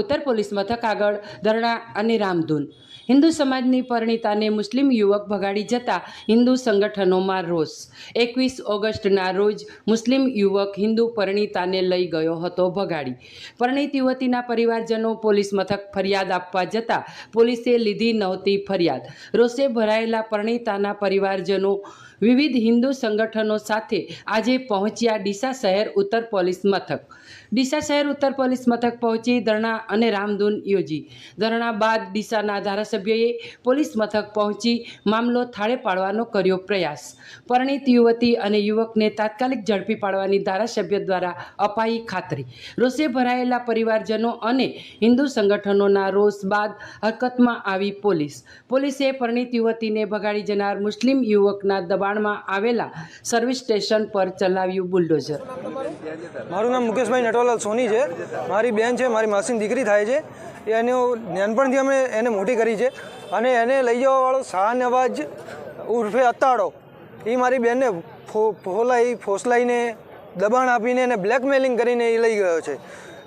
ઉત્તર પોલીસ મથક આગળ ધરણા અને રામધૂન. હિન્દુ સમાજની પરિણીતાને મુસ્લિમ યુવક ભગાડી જતા હિન્દુ સંગઠનોમાં રોષ. એકવીસ ઓગસ્ટના રોજ મુસ્લિમ યુવક હિન્દુ પરિણીતાને લઈ ગયો હતો ભગાડી. પરિણીત યુવતીના પરિવારજનો પોલીસ મથક ફરિયાદ આપવા જતા પોલીસે લીધી નહોતી ફરિયાદ. રોષે ભરાયેલા પરિણીતાના પરિવારજનો વિવિધ હિન્દુ સંગઠનો સાથે આજે પહોંચ્યા ડીસા શહેર ઉત્તર પોલીસ મથક. ડીસા શહેર ઉત્તર પોલીસ મથક પહોંચી ધરણા અને રામધૂન યોજી. ધરણા બાદ ડીસાના ધારાસભ્યએ પોલીસ મથક પહોંચી મામલો થાળે પાડવાનો કર્યો પ્રયાસ. પરણિત યુવતી અને યુવકને તાત્કાલિક ઝડપી પાડવાની ધારાસભ્ય દ્વારા અપાઈ ખાતરી. રોષે ભરાયેલા પરિવારજનો અને હિન્દુ સંગઠનોના રોષ બાદ હરકતમાં આવી પોલીસ. પોલીસે પરણિત યુવતીને ભગાડી જનાર મુસ્લિમ યુવકના દબાણમાં આવેલા સર્વિસ સ્ટેશન પર ચલાવ્યું બુલડોઝર. મારું નામ મુકેશભાઈ નટવાલાલ સોની છે. મારી બેન છે, મારી માસીની દીકરી થાય છે. એનો નાનપણથી અમે એને મોટી કરી છે. અને એને લઈ જવાવાળો શાહનવાજ ઉર્ફે અતાડો. એ મારી બેનને ફો- ફોલાઈ, ફોસલાઈને, દબાણ આપીને એને બ્લેકમેલિંગ કરીને એ લઈ ગયો છે.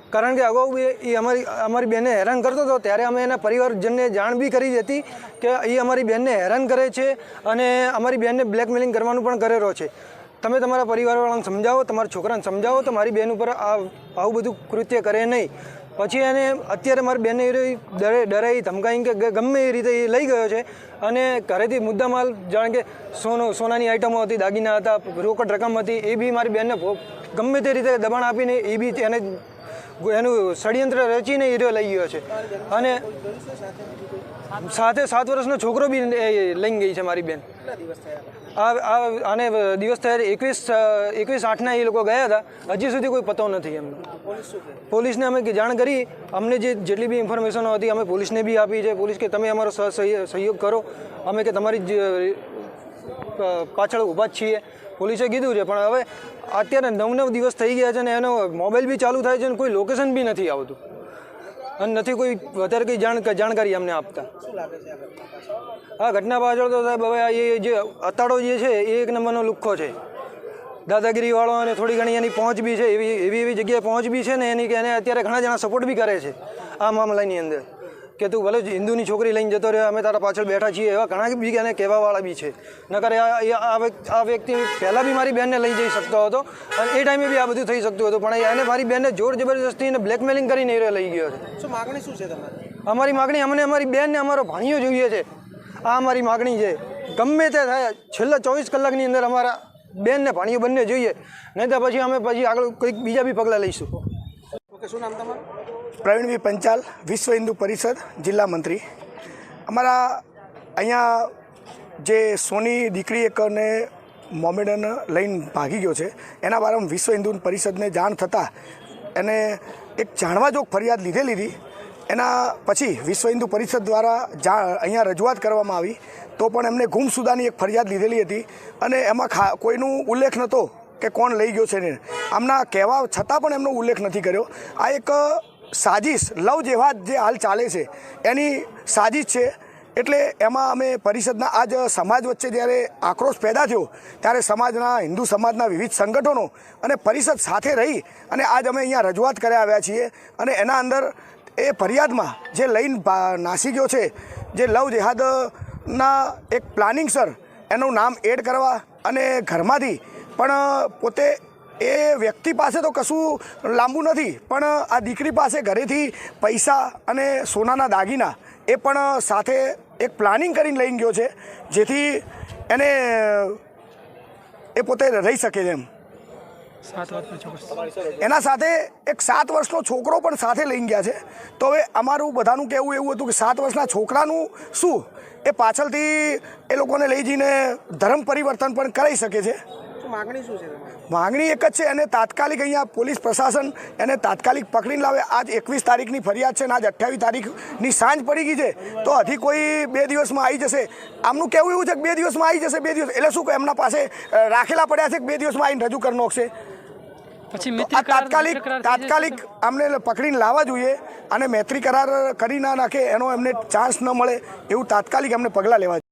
કારણ કે અગાઉ બી એ અમારી અમારી બેનને હેરાન કરતો હતો. ત્યારે અમે એના પરિવારજનને જાણ બી કરી હતી કે એ અમારી બેનને હેરાન કરે છે અને અમારી બેનને બ્લેકમેલિંગ કરવાનું પણ કરેલો છે. તમે તમારા પરિવારવાળાને સમજાવો, તમારા છોકરાને સમજાવો તો મારી બેન ઉપર આ, આવું બધું કૃત્ય કરે નહીં. પછી એને અત્યારે મારી બેનને ડરે ડરાઈ, ધમકાઈ કે ગમે એ રીતે એ લઈ ગયો છે. અને ઘરેથી મુદ્દામાલ જાણે કે સોનો સોનાની આઈટમો હતી, દાગીના હતા, રોકડ રકમ હતી, એ બી મારી બેનને ગમે તે રીતે દબાણ આપીને એ બી એને એનું ષડયંત્ર રચીને રહ્યો લઈ ગયો છે. અને સાથે સાત વર્ષનો છોકરો બી લઈને ગઈ છે મારી બેન. આને દિવસ થયા? એકવીસ એકવીસ આઠના એ લોકો ગયા હતા. હજી સુધી કોઈ પતો નથી એમ. પોલીસને અમે જાણ કરી. અમને જે જેટલી બી ઇન્ફોર્મેશનો હતી અમે પોલીસને બી આપી છે. પોલીસ કે તમે અમારો સહય- સહયોગ કરો. અમે કે તમારી જ પાછળ ઊભા જ છીએ. પોલીસે કીધું છે. પણ હવે અત્યારે નવ નવ દિવસ થઈ ગયા છે ને એનો મોબાઈલ બી ચાલુ થાય છે ને કોઈ લોકેશન બી નથી આવતું. અને નથી કોઈ વધારે કંઈ જાણ જાણકારી અમને આપતા. આ ઘટના પાછળ તો સાહેબ હવે એ જે અતાડો જે છે, એ એક નંબરનો લુખ્ખો છે. દાદાગીરીવાળો અને થોડી ઘણી એની પહોંચ બી છે, એવી એવી એવી જગ્યાએ પહોંચ બી છે ને એની કે એને અત્યારે ઘણા જણા સપોર્ટ બી કરે છે આ મામલાની અંદર. કે તું ભલે જ હિન્દુની છોકરી લઈને જતો રહ્યો અમે તારા પાછળ બેઠા છીએ એવા ઘણા બી એને કહેવાવાળા બી છે. નકર આ આ વ્યક્તિ- પહેલાં બી મારી બેનને લઈ જઈ શકતો હતો અને એ ટાઈમે બી આ બધું થઈ શકતું હતું પણ એને મારી બેનને જોર જબરજસ્તી અને બ્લેકમેલિંગ કરીને એ લઈ ગયો છે. શું માગણી શું છે તમારી? અમારી માગણી અમને અમારી બેનને અમારો ભાણિયો જોઈએ છે. આ અમારી માગણી છે. ગમે તે થાય છેલ્લા ચોવીસ કલાકની અંદર અમારા બેનને ભાણિયો બંને જોઈએ. નહીં તો પછી અમે પછી આગળ કંઈક બીજા બી પગલાં લઈશું. ઓકે શું નામ તમારું? પ્રવીણભાઈ પંચાલ, વિશ્વ હિન્દુ પરિષદ, જિલ્લા મંત્રી. અમારા અહીંયા જે સોની દીકરી એકને મોમેડન લઈને ભાગી ગયો છે, એના બારામાં વિશ્વ હિન્દુ પરિષદને જાણ થતાં એને એક જાણવા જોગ ફરિયાદ લીધેલી હતી એના પછી વિશ્વ હિન્દુ પરિષદ દ્વારા જા, અહીંયા રજૂઆત કરવામાં આવી, તો પણ એમને ગુમસુદાની એક ફરિયાદ લીધેલી હતી. અને એમાં ખા, કોઈનું ઉલ્લેખ નહોતો કે કોણ લઈ ગયો છે ને. આમના કહેવા છતાં પણ એમનો ઉલ્લેખ નથી કર્યો. આ એક સાજિશ લવ જેવા જે હાલ ચાલે છે, એની સાજિશ છે. એટલે એમાં અમે પરિષદના આજ સમાજ વચ્ચે જ્યારે આક્રોશ પેદા થયો, ત્યારે સમાજના, હિન્દુ સમાજના વિવિધ સંગઠનો અને પરિષદ સાથે રહી અને આજ અમે અહીંયા રજૂઆત કર્યા આવ્યા છીએ અને એના અંદર એ ફરિયાદમાં જે લઈને નાસી ગયો છે, જે લવ જેહાદના એક પ્લાનિંગ સર, એનું નામ એડ કરવા અને ઘરમાંથી પણ પોતે એ વ્યક્તિ પાસે તો કશું લાંબુ નથી પણ આ દીકરી પાસે ઘરેથી પૈસા અને સોનાના દાગીના એ પણ સાથે એક પ્લાનિંગ કરીને લઈને ગયો છે જેથી એને એ પોતે રહી શકે છે એમ. એના સાથે એક સાત વર્ષનો છોકરો પણ સાથે લઈને ગયા છે. તો હવે અમારું બધાનું કહેવું એવું હતું કે સાત વર્ષના છોકરાનું શું? એ પાછળથી એ લોકોને લઈ જઈને ધર્મ પરિવર્તન પણ કરાઈ શકે છે. માગણી શું છે માંગણી એક જ છે એને તાત્કાલિક અહીંયા પોલીસ પ્રશાસન એને તાત્કાલિક પકડીને લાવે. આજ એકવીસ તારીખની ફરિયાદ છે ને આજ અઠ્યાવીસ તારીખની સાંજ પડી ગઈ છે તો હજી કોઈ બે દિવસમાં આવી જશે. આમનું કહેવું એવું છે કે બે દિવસમાં આવી જશે બે દિવસ. એટલે શું કે એમના પાસે રાખેલા પડ્યા છે કે બે દિવસમાં આવીને રજૂ કરી નાખશે? પછી આ તાત્કાલિક તાત્કાલિક આમને પકડીને લાવવા જોઈએ અને મૈત્રી કરાર કરી ના નાખે એનો એમને ચાન્સ ન મળે એવું તાત્કાલિક એમને પગલાં લેવા જોઈએ.